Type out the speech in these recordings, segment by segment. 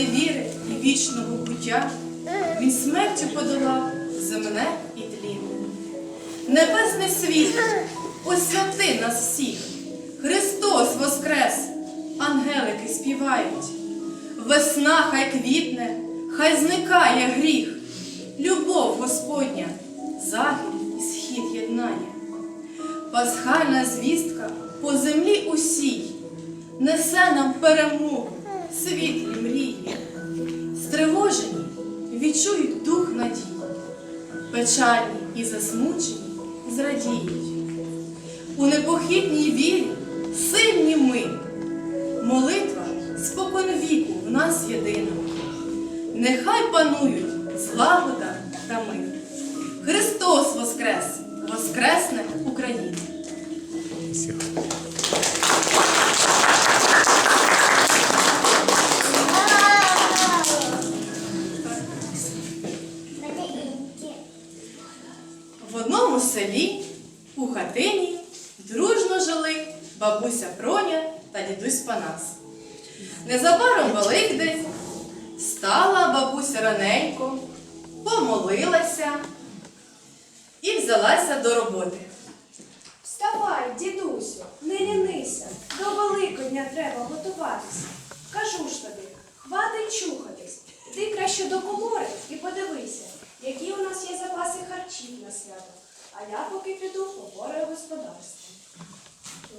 Заради віри і вічного буття Він смертю подолав земне і тлінне. Небесне світло, освяти нас всіх. Христос воскрес, ангелики співають. Весна хай квітне, хай зникає гріх. Любов Господня, захід і схід єднає. Пасхальна звістка по землі усій несе нам перемогу, світлі. Стривожені відчують дух надії печальні і засмучені зрадіють. У непохитній вірі сильні ми. Молитва спокон віку в нас єдина. Нехай панують злагода та мир. Христос Воскрес! Воскресне Україна! Незабаром Великдень стала бабуся раненько, помолилася і взялася до роботи. Вставай, дідусю, не лінися, до Великодня треба готуватися. Кажу ж тобі, хватить чухатись. Іди краще до комори і подивися, які у нас є запаси харчів на свято. А я поки піду попораю господарство.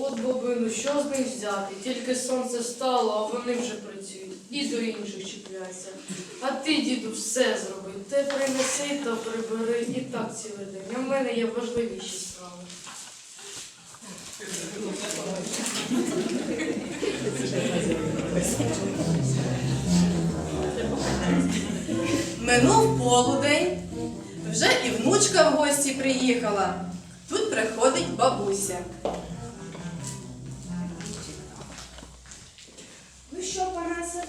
От баби, ну що з них взяти? Тільки сонце встало, а вони вже працюють. І до інших чіпляються. А ти, діду, все зроби. Те принеси та прибери і так цілий день. А в мене є важливіші справи. Минув полудень, вже і внучка в гості приїхала. Тут приходить бабуся.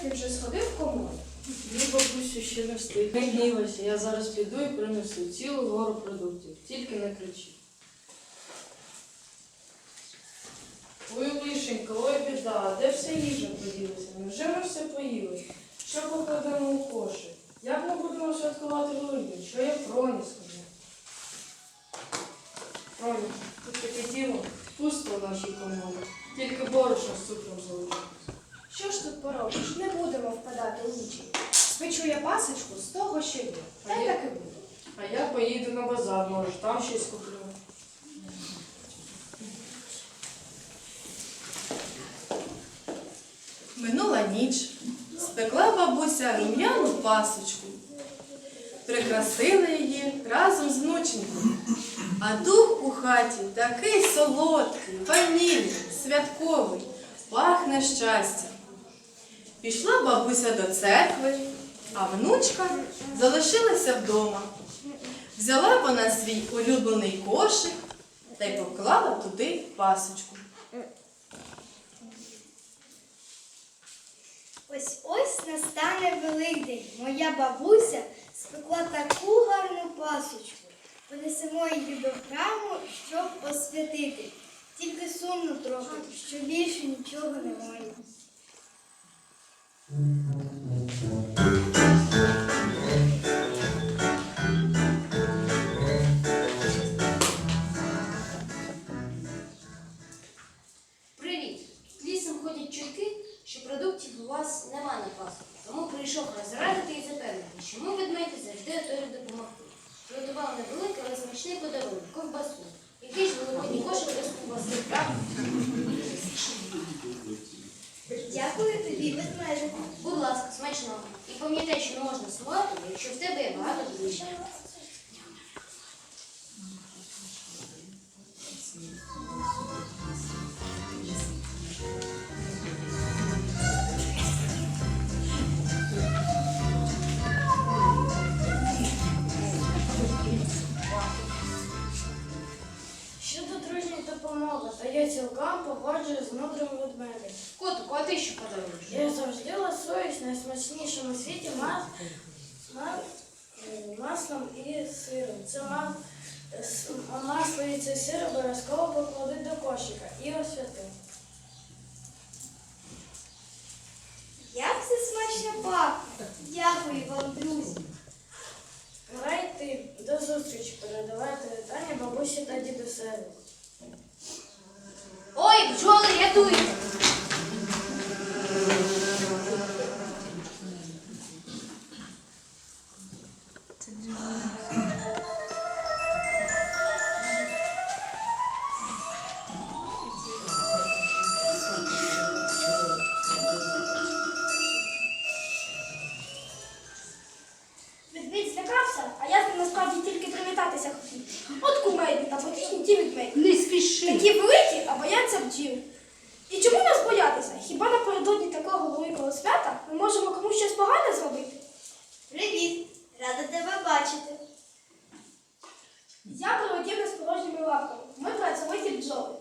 Ти вже сходив в комору? Ні, бабусю, ще не встиг. Не гнівайся, я зараз піду і принесу цілу гору продуктів. Тільки не кричи. Ой, лишенька, ой, біда, де вся їжа поділася? Невже ми все поїли? Що покладемо у кошик? Як ми будемо святкувати Великдень? Що я Проні скажу? Проні, тут таке діло, пусто в нашій коморі. Тільки борошно з цукром залишилось. Що ж тут поробиш? Не будемо впадати у вічі. Спечу я пасочку з того, що є. Та й так і буде. А я поїду на базар, може, там щось куплю. Минула ніч, спекла бабуся рум'яну пасочку, прикрасила її разом з внученькою. А дух у хаті такий солодкий, ванільний, святковий, пахне щастям. Пішла бабуся до церкви, а внучка залишилася вдома. Взяла вона свій улюблений кошик та й поклала туди пасочку. Ось ось настане Великдень. Моя бабуся спекла таку гарну пасочку. Понесемо її до храму, щоб освятити. Тільки сумно трохи, що більше нічого немає. Привіт! Лісом ходять чутки, що продуктів у вас нема на паску. Тому прийшов розрадити і запевнити, що ми ведмеді завжди готові допомогти. Приготував невеликий, але смачний подарунок ковбасу. Який ж великодній кошик без ковбаси, правда? Смачного. І пам'ятай, що можна смоти, якщо в тебе є багато друзів. Маслом і сиром. Це масло і цей сир обов'язково покладуть до кошика і освяти. Як це смачно пахне. Дякую вам, друзі. Пора йти. До зустрічі. Передавайте вітання бабусі та дідусеві. Ой, бджоли, рятуйте!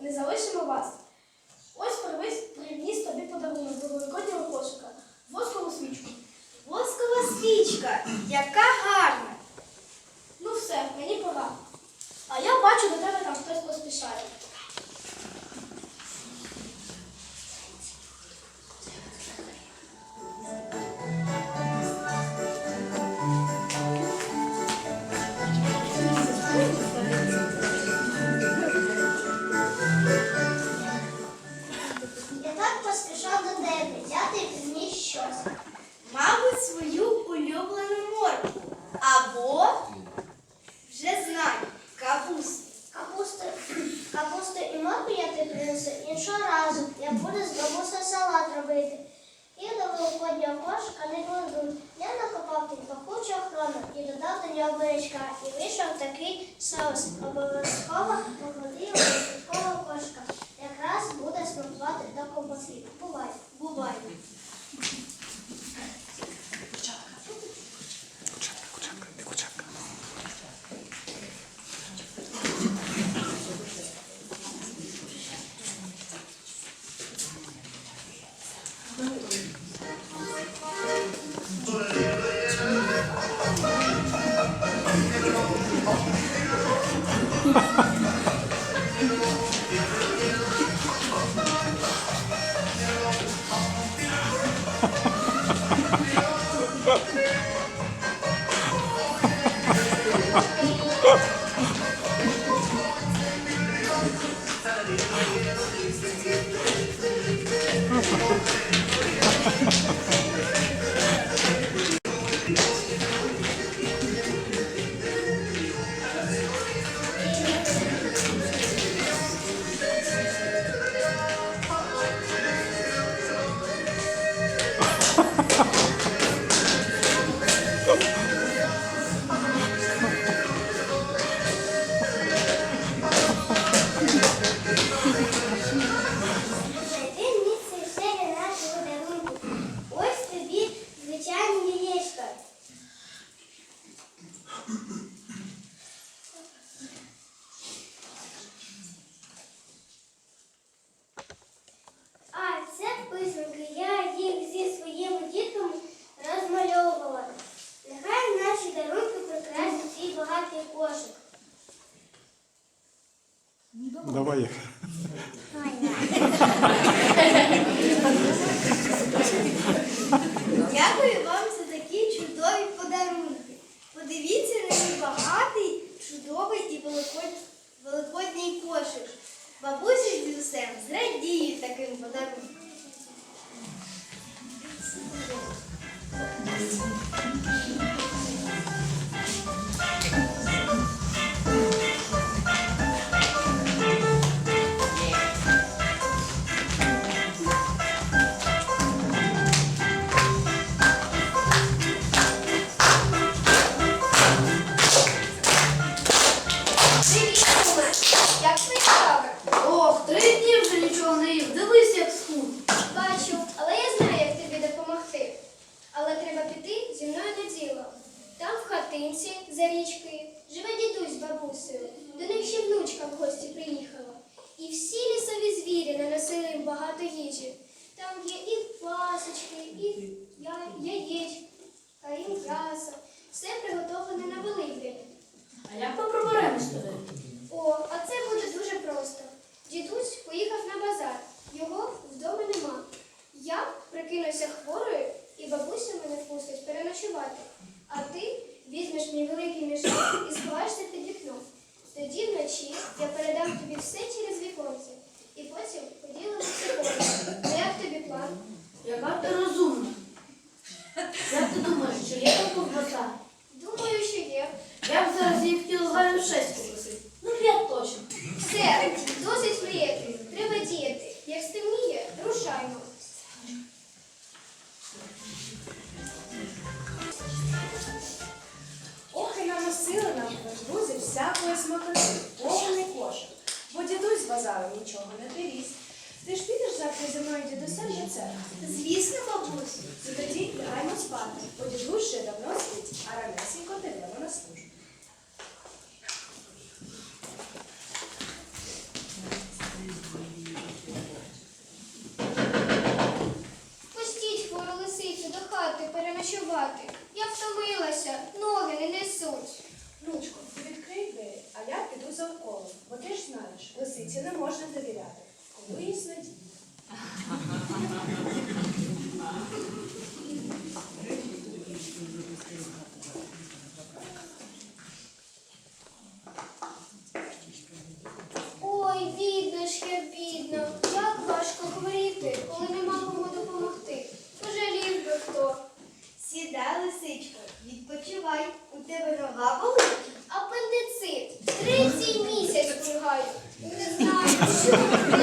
Не залишимо вас. І морку я тобі принесу іншого разу. Я буду з бабусею салат робити. І до великоднього кошика не кладу. Я накопав під пахучу охорону і додав до нього бурячка. І вийшов такий соус. Обов'язково поклади його до святкового кошика. Якраз буде смакувати до ковбаси. Бувай. Буває.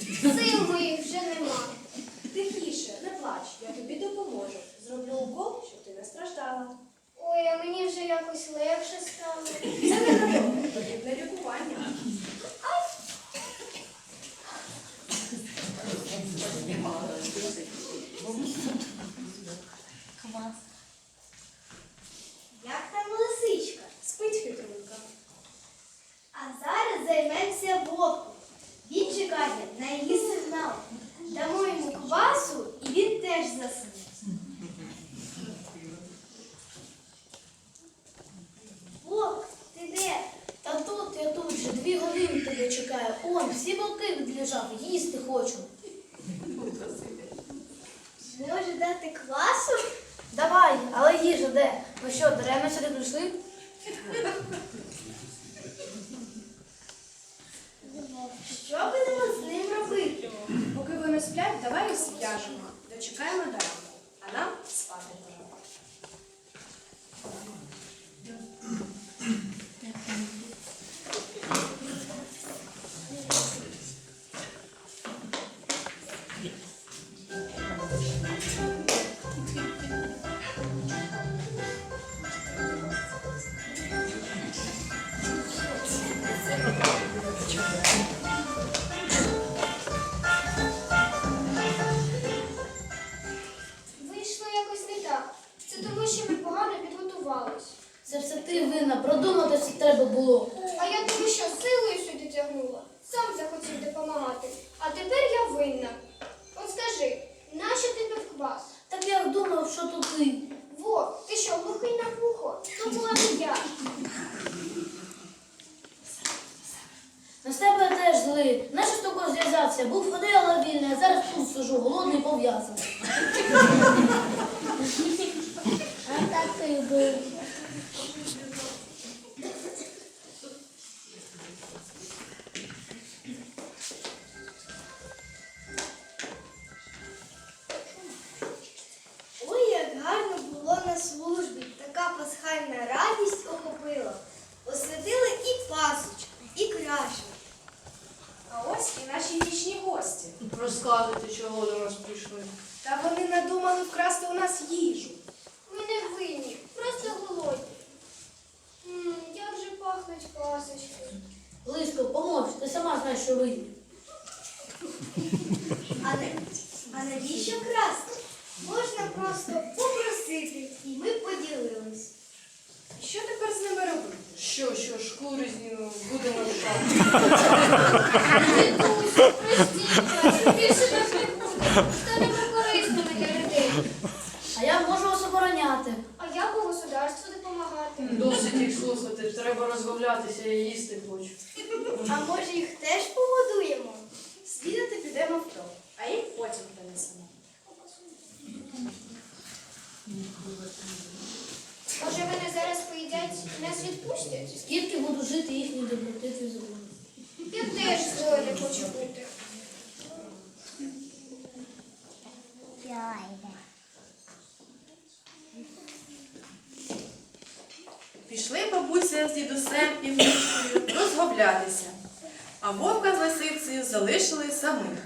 所以 їжа де? Ну що, даремно сюди прийшли? Що будемо з ним робити? Поки вони сплять, давай їх зв'яжемо. Дочекаємо далі. Додуматися треба було. А я тобі що силою сюди тягнула? Сам захотів допомагати. А тепер я винна. От скажи, нащо ти пив квас? Так я думав, що то ти. Во, ти що, глухий на вухо? То була не я. На себе теж злий. Нащо з тобою зв'язався? Був ходила вільний, а зараз тут сижу, голодний пов'язаний. А так ти був. Ось і наші вічні гості. Розказуйте, чого до нас прийшли. Та вони надумали вкрасти у нас їжу. Ми не винні, просто голодні. М, Як же пахнуть пасочки. Лиско, помовч, ти сама знаєш, що винні. А, не, а навіщо красти? Можна просто попросити, і ми б поділились. Що тепер з ними робити? Що, що, шкури знімемо, будемо. Дідусю, простіть, більше так не буде. Станемо корисними для людей. А я можу вас обороняти. А як у государству допомагати? Досить їх слухати, треба розмовлятися, я їсти хочу. А може їх теж погодуємо? Снідати підемо вдома, а їх потім принесемо. Може вони зараз поїдять і нас відпустять? Скільки буду жити їхній доброти і забуду. Я теж злою не хочу бути. Пішли бабуся з дідусем і внучкою розмовлятися, а вовка з лисицею залишили самих.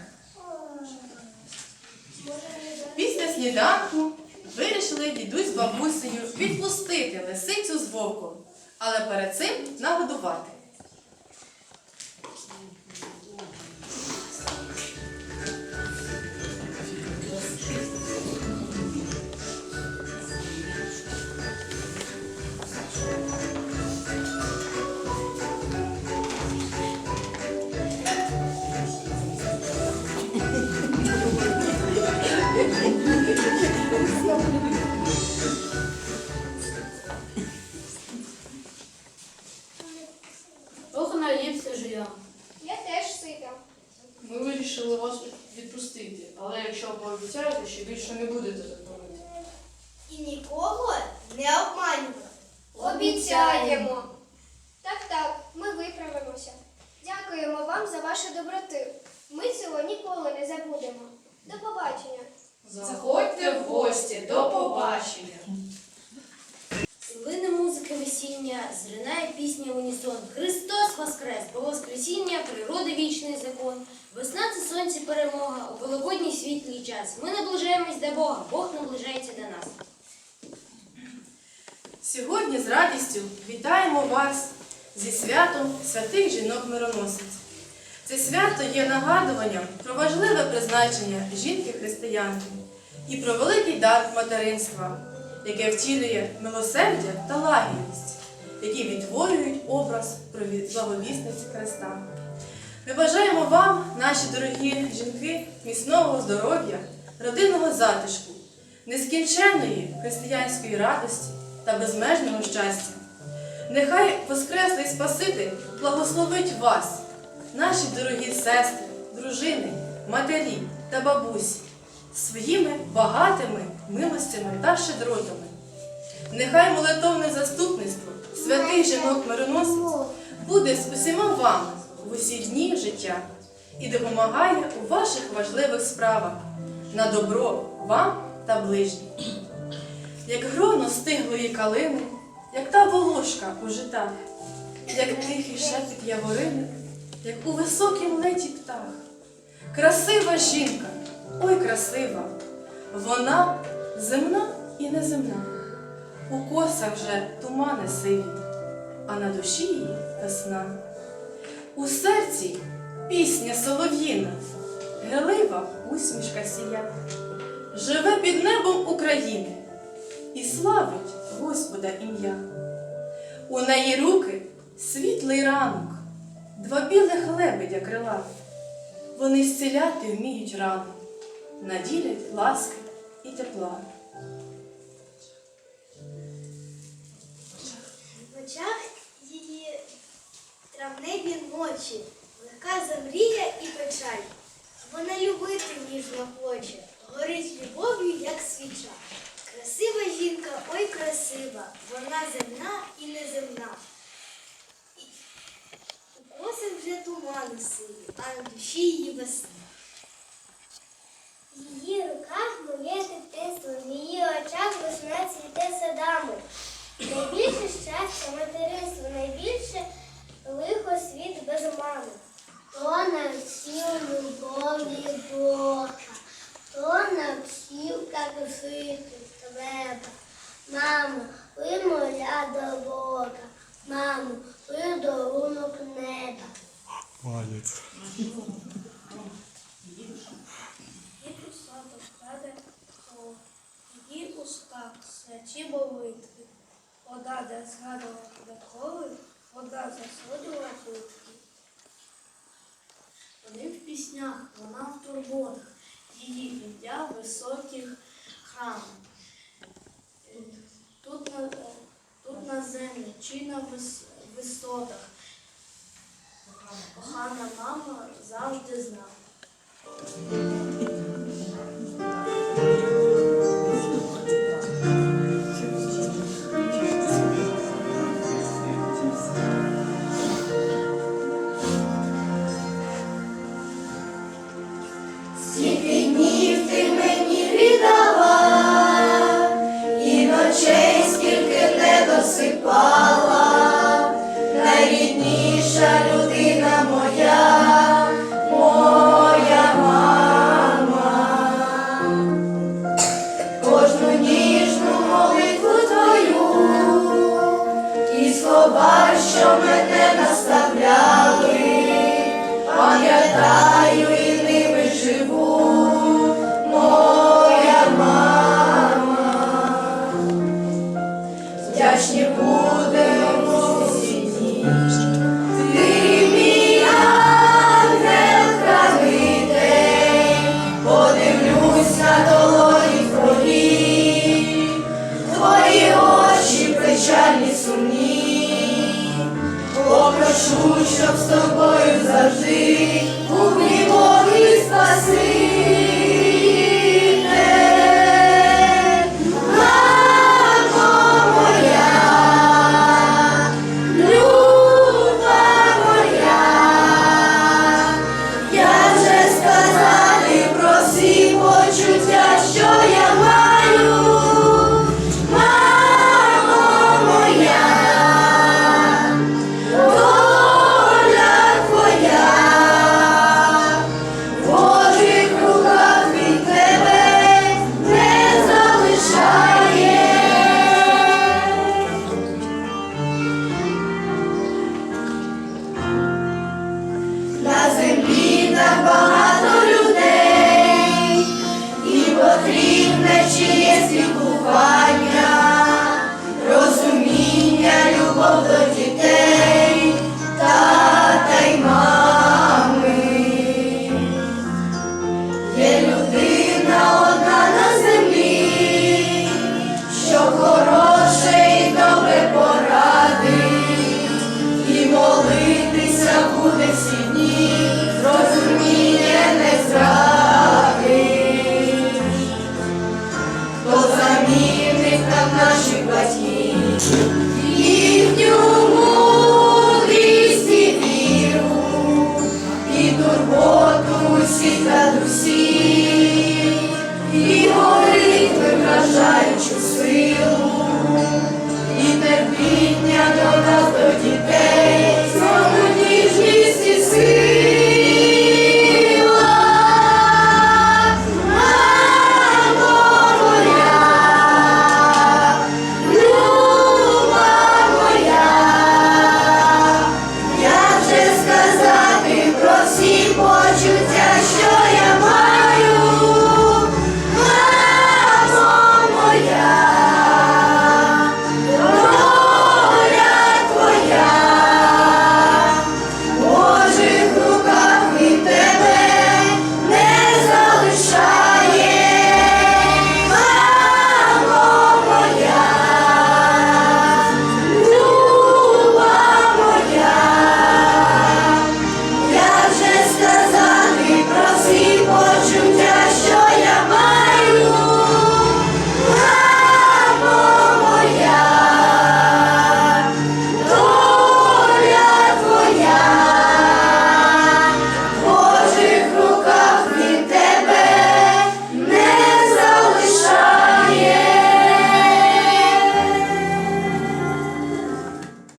Після сніданку вирішили дідусь з бабусею відпустити лисицю з вовком, але перед цим нагодувати. Природи вічний закон. Весна це сонце перемога, у великодній світлий час. Ми наближаємось до Бога, Бог наближається до нас. Сьогодні з радістю вітаємо вас зі святом святих жінок-мироносиць. Це свято є нагадуванням про важливе призначення жінки-християнки і про великий дар материнства, яке втілює милосердя та лагідність, які відтворюють образ благовісниці Христа. Ми бажаємо вам, наші дорогі жінки, міцного здоров'я, родинного затишку, нескінченної християнської радості та безмежного щастя. Нехай Воскреслий Спаситель благословить вас, наші дорогі сестри, дружини, матері та бабусі, своїми багатими милостями та щедротами. Нехай молитовне заступництво святих жінок мироносиць буде з усіма вами в усі дні життя і допомагає у ваших важливих справах на добро вам та ближнім. Як гроно стиглої калини, як та волошка у житах, як тихий шепіт яворини, як у високім леті птах. Красива жінка, ой красива, вона земна і неземна. У косах вже тумани сиві, а на душі її весна. У серці пісня солов'їна, грелива усмішка сія, живе під небом України і славить Господа ім'я. У неї руки світлий ранок, два білих лебедя крила. Вони зціляти вміють рану, наділять ласки і тепла. В очах травневі ночі, каза мрія і печаль. Вона любити ніжно хоче, горить любов'ю, як свіча. Красива жінка, ой красива, вона земна і неземна. У коси вже тумани сиві, а на душі її весна. В її руках моє дитинство, в її очах весна цвіте садами. Найбільше щастя материнство, найбільше лихо світ без мами. То навчив любові Бога, то навчив, як жити треба. Мамо, ви моя до Бога, мамо, ви дарунок неба. Молодець. Її уста святі молитви. Вода, де згадувала деколи, вода засудила битви. Вони в піснях, вона в турботах, її ім'я високих храмах. Тут на, тут на землі чи на вис- висотах. Кохана мама завжди. Скільки Вдячні будемо всі дні. Ти мій ангел хранитель, подивлюсь на долоні твої, твої очі печальні сумні, попрошу, щоб з тобою завжди